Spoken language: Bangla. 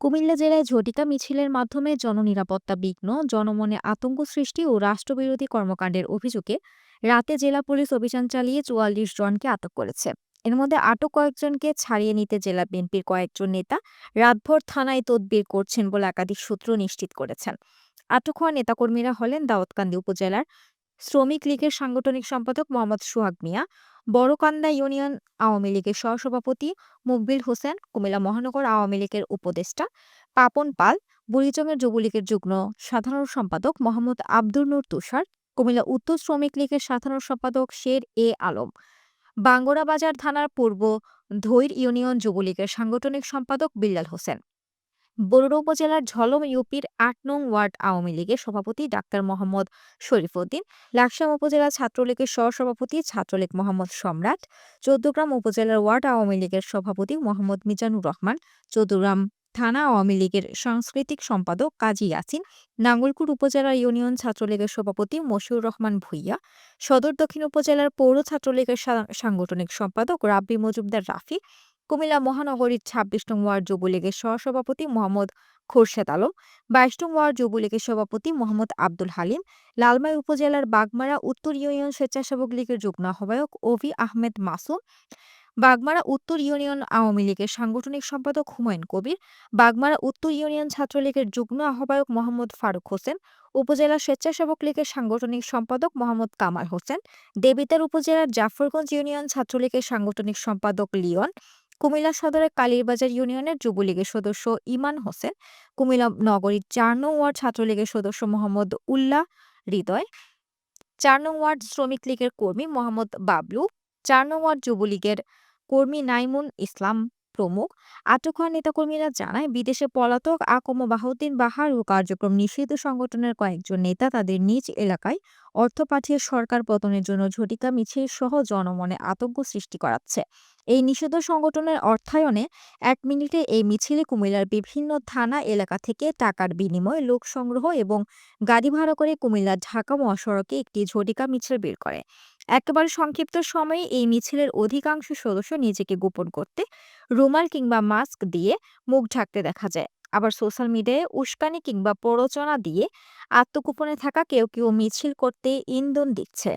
কুমিল্লা জেলায় ঝটিকা মিছিলের মাধ্যমে জননিরাপত্তা বিঘ্ন, জনমনে আতঙ্ক সৃষ্টি ও রাষ্ট্রবিরোধী কর্মকাণ্ডের অভিযোগে রাতে জেলা পুলিশ অভিযান চালিয়ে চুয়াল্লিশ জনকে আটক করেছে। এর মধ্যে আটক কয়েকজনকে ছাড়িয়ে নিতে জেলা বিএনপির কয়েকজন নেতা রাতভর থানায় তদবির করছেন বলে একাধিক সূত্র নিশ্চিত করেছেন আটক হওয়া নেতাকর্মীরা হলেন দাউদকান্দি উপজেলার শ্রমিক লীগের সাংগঠনিক সম্পাদক মোহাম্মদ সোহাগ মিয়া, বড়কান্দা ইউনিয়ন আওয়ামী লীগের সহসভাপতি মুকবিল হোসেন, কুমিল্লা মহানগর আওয়ামী লীগের উপদেষ্টা পাপন পাল বুড়িচংয়ের যুবলীগের যুগ্ম সাধারণ সম্পাদক মোহাম্মদ আব্দুর নূর তুষার, কুমিল্লা উত্তর শ্রমিক লীগের সাধারণ সম্পাদক শের এ আলম। বাঙ্গরা বাজার থানার পূর্ব ধৈর ইউনিয়ন যুবলীগের সাংগঠনিক সম্পাদক বিল্লাল হোসেন। বরুড়া উপজেলার ঝলম ইউপির আট নং ওয়ার্ড আওয়ামী লীগের সভাপতি ডাক্তার মোহাম্মদ শরীফউদ্দিন লাকসাম উপজেলা ছাত্রলীগের সহসভাপতি ছাত্রলীগ মোহাম্মদ সম্রাট, চৌদ্দগ্রাম উপজেলার ওয়ার্ড আওয়ামী লীগের সভাপতি মোহাম্মদ মিজানুর রহমান, চৌদ্দগ্রাম থানা আওয়ামী লীগের সাংস্কৃতিক সম্পাদক কাজী ইয়াসিন নাঙ্গলকুর উপজেলার ইউনিয়ন ছাত্রলীগের সভাপতি মশিউর রহমান ভুইয়া, সদর দক্ষিণ উপজেলার পৌর ছাত্রলীগের সাংগঠনিক সম্পাদক রাব্বি মজুমদার রাফি কুমিল্লা মহানগরীর ছাব্বিশ নং ওয়ার্ড যুবলীগের সহসভাপতি মোহাম্মদ খোরশেদ আলম, বাইশ নং ওয়ার্ড যুবলীগের সভাপতি মোহাম্মদ আব্দুল হালিম, লালমাই উপজেলার বাগমারা উত্তর ইউনিয়ন স্বেচ্ছাসেবক লীগের যুগ্ম আহ্বায়ক ওভি আহমেদ মাসুম, বাগমারা উত্তর ইউনিয়ন আওয়ামী লীগের সাংগঠনিক সম্পাদক হুমায়ুন কবির, বাগমারা উত্তর ইউনিয়ন ছাত্রলীগের যুগ্ম আহ্বায়ক মোহাম্মদ ফারুক হোসেন, উপজেলা স্বেচ্ছাসেবক লীগের সাংগঠনিক সম্পাদক মোহাম্মদ কামাল হোসেন, দেবিতার উপজেলার জাফরগঞ্জ ইউনিয়ন ছাত্রলীগের সাংগঠনিক সম্পাদক লিওন কুমিল্লা সদরের কালীরবাজার ইউনিয়নের যুবলীগের সদস্য ইমান হোসেন, কুমিল্লা নগরীর চার নং ওয়ার্ড ছাত্রলীগের সদস্য মোহাম্মদ উল্লাহ হৃদয়, চার নং ওয়ার্ড শ্রমিক লীগের কর্মী মোহাম্মদ বাবলু, চার নং ওয়ার্ড যুবলীগের কর্মী নাইমুন ইসলাম প্রমুখ। আটক হওয়া নেতাকর্মীরা জানায়, বিদেশে পলাতক আকম বাহাউদ্দিন বাহার ও কার্যক্রম নিষিদ্ধ সংগঠনের কয়েকজন নেতা তাদের নিজ এলাকায় অর্থ পাঠিয়ে সরকার পতনের জন্য ঝটিকা মিছিল সহ জনমনে আতঙ্ক সৃষ্টি করাচ্ছে। এই নিষিদ্ধ সংগঠনের অর্থায়নে এক মিনিটে এই মিছিলে কুমিল্লার বিভিন্ন থানা এলাকা থেকে টাকার বিনিময়ে লোক সংগ্রহ এবং গাড়ি ভাড়া করে কুমিল্লা ঢাকা মহাসড়কে একটি ঝটিকা মিছিল বের করে। একেবারে সংক্ষিপ্ত সময়ে এই মিছিলের অধিকাংশ সদস্য নিজেকে গোপন করতে রুমাল কিংবা মাস্ক দিয়ে মুখ ঢাকতে দেখা যায়। আবার সোশ্যাল মিডিয়ায় উস্কানি কিংবা প্ররোচনা দিয়ে আত্মগোপনে থাকা কেউ কেউ মিছিল করতে ইন্ধন দিচ্ছে।